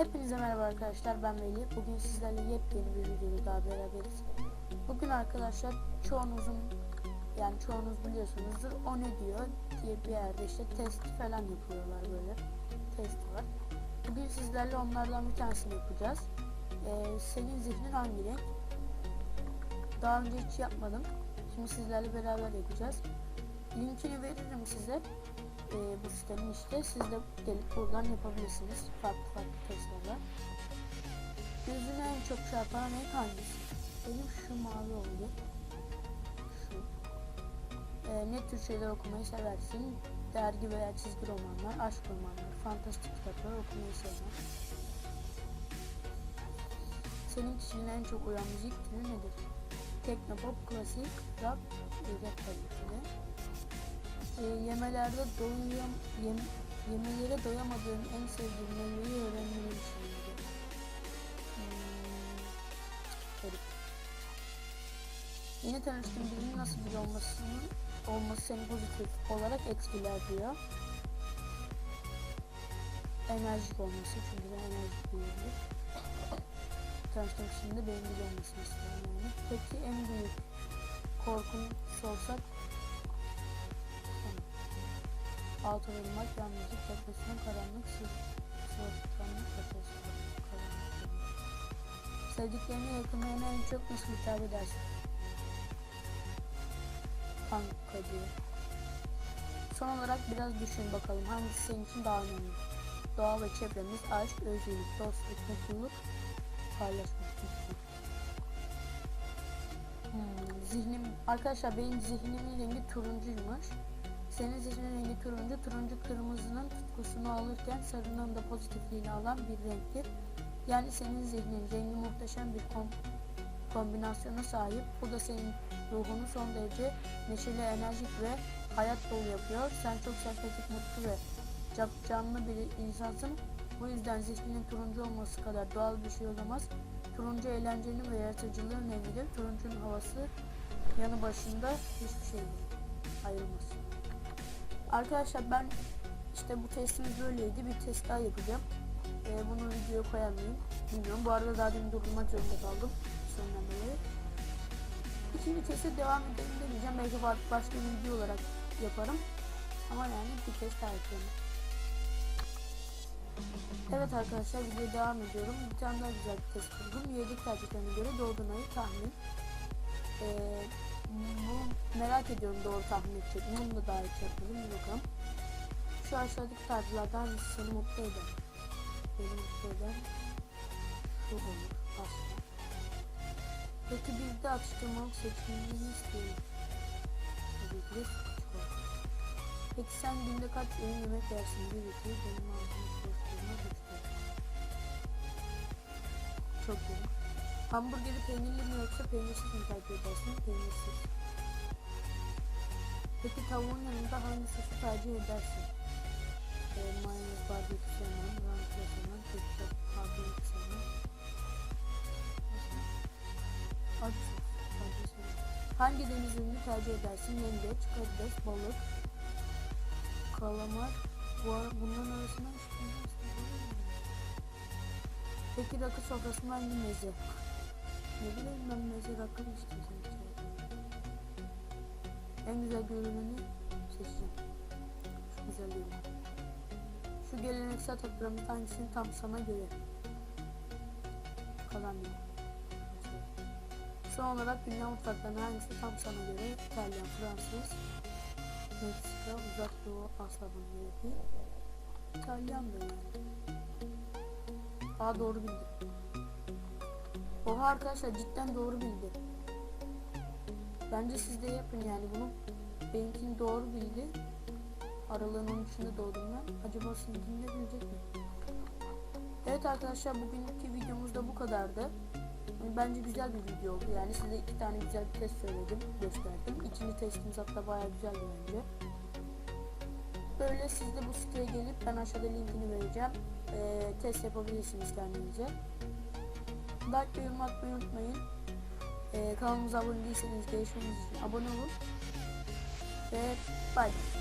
Hepinize merhaba arkadaşlar ben Melih. Bugün sizlerle yepyeni bir videoda daha beraberiz. Bugün arkadaşlar çoğunuzun yani çoğunuz biliyorsunuzdur o ne diyor diye bir yerde işte test falan yapıyorlar böyle. Test var. Bugün sizlerle onlardan bir tanesini yapacağız. Ee, senin zihnin hangi renk? Daha önce hiç yapmadım. Şimdi sizlerle beraber yapacağız. Linkini veririm size e, bu sitenin işte siz de gelip buradan yapabilirsiniz farklı farklı testlerle. Gözüne en çok çarpan renk hangisi? Benim şu mavi oldu. Şu. E, ne tür şeyler okumayı seversin? Dergi veya çizgi romanlar, aşk romanları, fantastik kitaplar okumayı sevmem. Senin kişiliğine en çok uyan müzik türü nedir? Teknopop, klasik, rap, rap tabii ki de. E, yemelerde doyum, yem, yemelere doyamadığın en sevdiğin meyveyi öğrenmeyi düşünüyorum. Hmm. Yeni tanıştığın birinin nasıl biri olmasının olması seni pozitif olarak etkiler diyor. Enerjik olması çünkü ben enerjik biriyim. Tanıştığım kişinin de benim gibi olmasını istiyorum yani. Peki en büyük korkun sorsak Alt olmak, yalnızlık, depresyon, karanlık, sıvırtıklanmak, nefes karanlık. Sevdiklerine yakınlarına en çok nasıl hitap edersin? Kanka diyor. Son olarak biraz düşün bakalım hangisi senin için daha önemli? Doğa ve çevremiz, aşk, özgürlük, dostluk, mutluluk, paylaşmak, mutluluk. Hmm, zihnim, arkadaşlar benim zihnimin rengi turuncuymuş. Senin zihnin rengi turuncu, turuncu kırmızının tutkusunu alırken sarının da pozitifliğini alan bir renktir. Yani senin zihnin rengi muhteşem bir kom kombinasyona sahip. Bu da senin ruhunu son derece neşeli, enerjik ve hayat dolu yapıyor. Sen çok sempatik, mutlu ve canlı bir insansın. Bu yüzden zihninin turuncu olması kadar doğal bir şey olamaz. Turuncu eğlencenin ve yaratıcılığın rengidir. Turuncunun havası yanı başında hiçbir şey değil. Arkadaşlar ben işte bu testimiz böyleydi. Bir test daha yapacağım. Ee, bunu videoya koyar mıyım? Bilmiyorum. Bu arada daha demin durdurmak zorunda kaldım. Sonundan dolayı. İkinci teste devam edelim demeyeceğim. Belki başka bir video olarak yaparım. Ama yani bir test daha yapıyorum. Evet arkadaşlar videoya devam ediyorum. Bir tane daha güzel bir test buldum. Üyelik tercihlerine göre doğduğun ayı tahmin. Ee, merak ediyorum doğru tahmin edecek? Bunu da daha hiç yapmadım. Bakalım. Şu aşağıdaki hangisi seni mutlu eder? Beni mutlu eden şu olur aslında. Peki bir de atıştırmalık. Tabii ki de çikolata. Peki sen günde kaç öğün yemek yersin? Bir iki benim ağzımı. Çok iyi. Hamburgeri peynirli mi yoksa peynirsiz mi tercih edersin? Peynirsiz. Peki tavuğun yanında hangi sosu tercih edersin? E, mayonez, barbekü sevmem, rançla sevmem, ketçap, barbekü sevmem. Acı sos. Hangi deniz ürünü tercih edersin? Yengeç, karides, balık, kalamar. Bu ara bunların arasından hiçbirini Peki rakı sofrasında hangi meze? Ne bileyim ben mı istiyorsun içeride? En güzel görünümünü seçeceğim. Şu güzel görünüm. Şu geleneksel tatlarımız hangisini tam sana göre? Kalan yok. Son olarak dünya mutfaklarının hangisi tam sana göre? İtalyan, Fransız, Meksika, Uzak Doğu, Asya değil. İtalyan da yani. Daha doğru bildim. Oha arkadaşlar cidden doğru bildi. Bence siz de yapın yani bunu. Benimkini doğru bildi. Aralığın onun içinde doğdum ben. Acaba sizinkini de bilecek mi? Evet arkadaşlar bugünkü videomuz da bu kadardı. Yani bence güzel bir video oldu. Yani size iki tane güzel bir test söyledim, gösterdim. İkinci testimiz hatta bayağı güzeldi bence. Böyle siz de bu siteye gelip ben aşağıda linkini vereceğim. Ee, test yapabilirsiniz kendinize. Like ve yorum atmayı unutmayın. Ee, kanalımıza abone değilseniz gelişmemiz için abone olun. Ve bay bay.